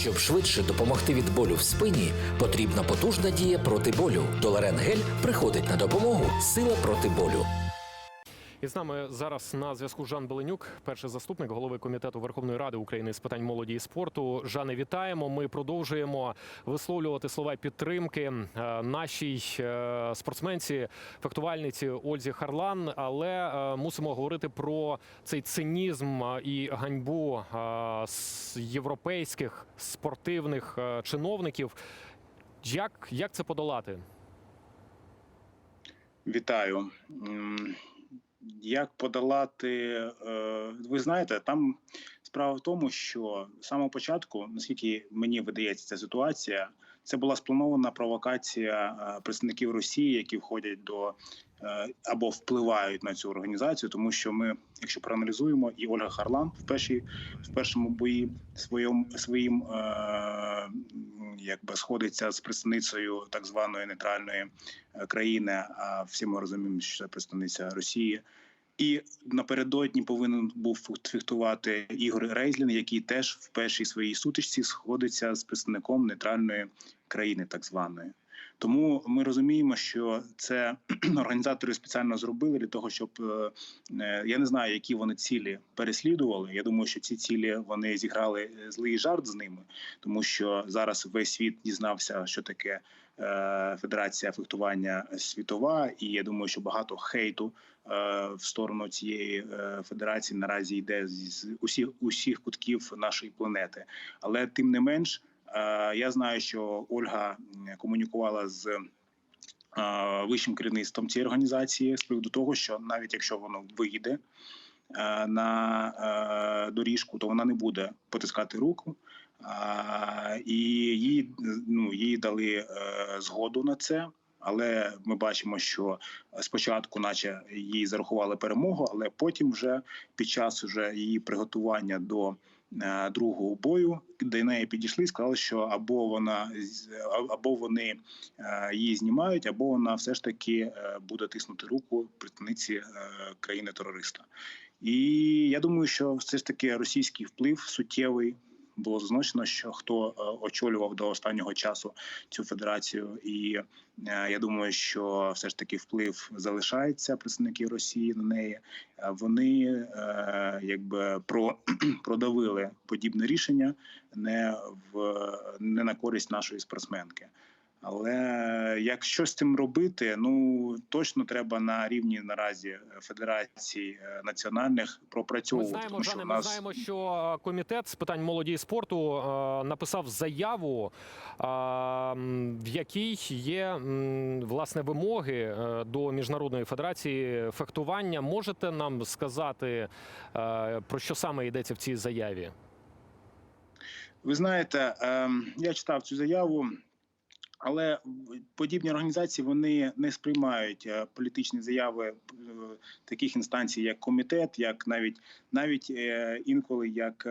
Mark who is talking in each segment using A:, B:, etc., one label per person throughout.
A: Щоб швидше допомогти від болю в спині, потрібна потужна дія проти болю. Доларен гель приходить на допомогу. Сила проти болю.
B: І з нами зараз на зв'язку Жан Беленюк, перший заступник голови комітету Верховної Ради України з питань молоді і спорту. Жане, вітаємо. Ми продовжуємо висловлювати слова підтримки е, нашій е, спортсменці, фехтувальниці Ользі Харлан. Але е, мусимо говорити про цей цинізм і ганьбу європейських спортивних чиновників. Як, як це подолати?
C: Вітаю. Як подолати? е, Ви знаєте, там справа в тому, що з самого початку, наскільки мені видається ця ситуація, це була спланована провокація е, представників Росії, які входять до е, або впливають на цю організацію, тому що ми, якщо проаналізуємо, і Ольга Харлан в першій в першому бої своїм своїм е, якби сходиться з представницею так званої нейтральної е, країни. А всі ми розуміємо, що це представниця Росії. І напередодні повинен був фехтувати Ігор Рейзлін, який теж в першій своїй сутичці сходиться з представником нейтральної країни, так званої. Тому ми розуміємо, що це організатори спеціально зробили для того, щоб е, е, я не знаю, які вони цілі переслідували. Я думаю, що ці цілі вони зіграли злий жарт з ними, тому що зараз весь світ дізнався, що таке е, Федерація фехтування світова, і я думаю, що багато хейту е, в сторону цієї е, федерації наразі йде з усіх усіх кутків нашої планети. Але тим не менш, е, я знаю, що Ольга комунікувала з. е, Вищим керівництвом цієї організації з приводу того, що навіть якщо воно вийде е, на е, доріжку, то вона не буде потискати руку, і їй ну їй дали е, згоду на це. Але ми бачимо, що спочатку, наче їй зарахували перемогу, але потім, вже під час вже її приготування до е, другого бою, до неї підійшли і сказали, що або вона або вони е, її знімають, або вона все ж таки е, буде тиснути руку представниці е, країни терориста. І я думаю, що все ж таки російський вплив суттєвий. Було зазначено, що хто е, очолював до останнього часу цю федерацію, і е, я думаю, що все ж таки вплив залишається представників Росії на неї. Е, Вони якби про продавили подібне рішення не в не на користь нашої спортсменки. Але якщо з цим робити, ну точно треба на рівні наразі федерацій е, національних
B: Ми
C: пропрацьовувати.
B: знаємо,
C: тому
B: Жане, ми
C: нас
B: знаємо, що е, комітет з питань молоді і спорту е, написав заяву, е, в якій є власне вимоги е, до міжнародної федерації фехтування. Можете нам сказати е, про що саме йдеться в цій заяві?
C: Ви знаєте, ем, я читав цю заяву, але подібні організації вони не сприймають е, політичні заяви е, таких інстанцій, як комітет, як навіть навіть е, інколи як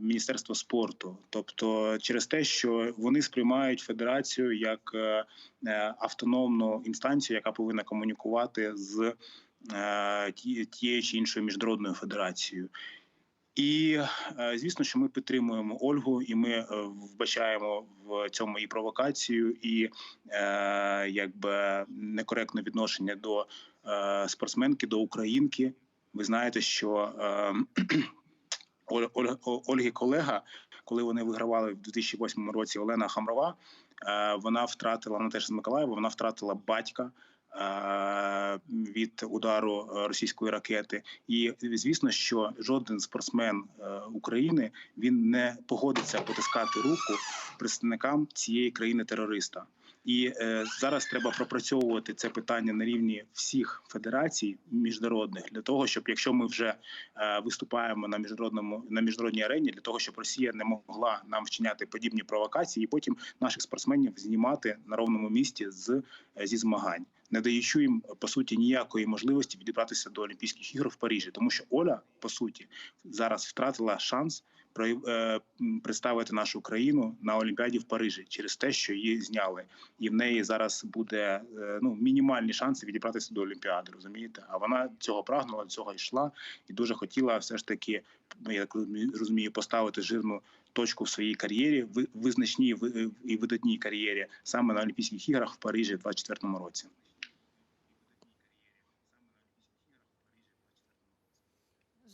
C: Міністерство спорту, тобто через те, що вони сприймають федерацію як автономну інстанцію, яка повинна комунікувати з тією чи іншою міжнародною федерацією. І е, звісно, що ми підтримуємо Ольгу, і ми е, вбачаємо в цьому і провокацію, і е, якби некоректне відношення до е, спортсменки, до українки. Ви знаєте, що е, Оль- Оль- Ольги колега, коли вони вигравали в 2008 році Олена Хамрова, е, вона втратила вона теж з Миколаєва, вона втратила батька. Е, Від удару е, російської ракети, і звісно, що жоден спортсмен е, України він не погодиться потискати руку представникам цієї країни терориста. І е, зараз треба пропрацьовувати це питання на рівні всіх федерацій міжнародних для того, щоб якщо ми вже е, виступаємо на міжнародному на міжнародній арені, для того, щоб Росія не могла нам вчиняти подібні провокації, і потім наших спортсменів знімати на ровному місці з зі змагань, не даючи їм по суті ніякої можливості відібратися до Олімпійських ігор в Парижі, тому що Оля по суті зараз втратила шанс е, представити нашу країну на Олімпіаді в Парижі через те, що її зняли, і в неї зараз буде е, ну мінімальні шанси відібратися до Олімпіади. Розумієте? А вона цього прагнула, цього йшла і дуже хотіла все ж таки, я розумію, поставити жирну точку в своїй кар'єрі, ви- визначній і видатній кар'єрі саме на Олімпійських іграх в Парижі в 2024 році.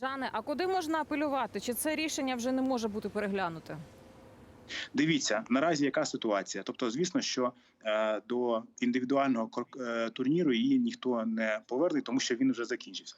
D: Жане, а куди можна апелювати? Чи це рішення вже не може бути переглянуте?
C: Дивіться наразі, яка ситуація. Тобто, звісно, що е, до індивідуального е, турніру її ніхто не поверне, тому що він вже закінчився.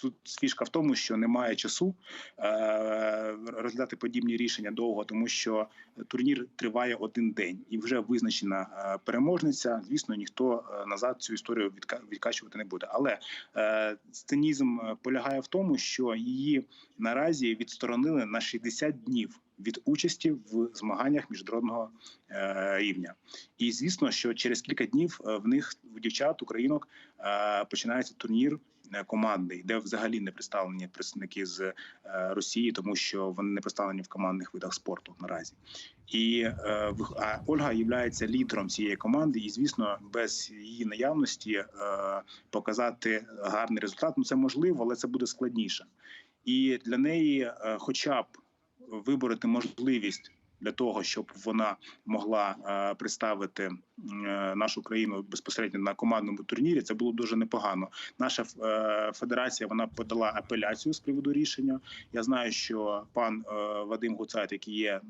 C: Тут фішка в тому, що немає часу е, розглядати подібні рішення довго, тому що турнір триває один день і вже визначена е, переможниця. Звісно, ніхто е, назад цю історію відка- відкачувати не буде. Але е, цинізм е, полягає в тому, що її наразі відсторонили на 60 днів від участі в змаганнях міжнародного е, рівня. І звісно, що через кілька днів в них у дівчат, українок е, починається турнір. Е, Командний, де взагалі не представлені представники з е, Росії, тому що вони не представлені в командних видах спорту наразі. І е, а Ольга є лідером цієї команди, і звісно, без її наявності показати гарний результат. Ну це можливо, але це буде складніше. І для неї, хоча б вибороти можливість для того, щоб вона могла е, представити е, нашу країну безпосередньо на командному турнірі, це було дуже непогано. Наша е, федерація вона подала апеляцію з приводу рішення. Я знаю, що пан Вадим Гуцайт, який є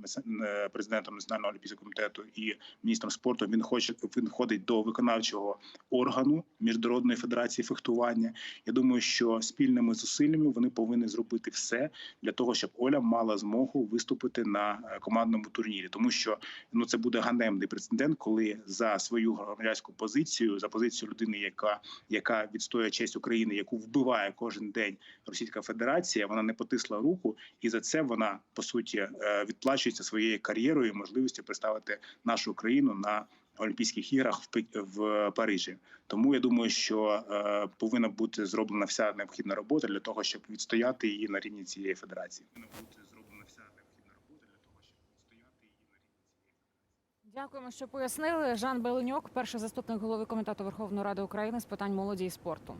C: президентом національного олімпійського комітету і міністром спорту, він хоче він входить до виконавчого органу міжнародної федерації фехтування. Я думаю, що спільними зусиллями вони повинні зробити все для того, щоб Оля мала змогу виступити на е, командному турнірі, тому що ну це буде ганебний прецедент, коли за свою громадянську позицію, за позицію людини, яка яка відстоює честь України, яку вбиває кожен день Російська Федерація, вона не потисла руку, і за це вона по суті е, відплачується своєю кар'єрою і можливістю представити нашу країну на Олімпійських іграх в Парижі. Тому я думаю, що е, повинна бути зроблена вся необхідна робота для того, щоб відстояти її на рівні цієї федерації. Повинна бути зроблена вся необхідна робота для того, щоб відстояти її на рівні цієї.
D: Дякуємо, що пояснили. Жан Беленюк, перший заступник голови комітету Верховної Ради України з питань молоді і спорту.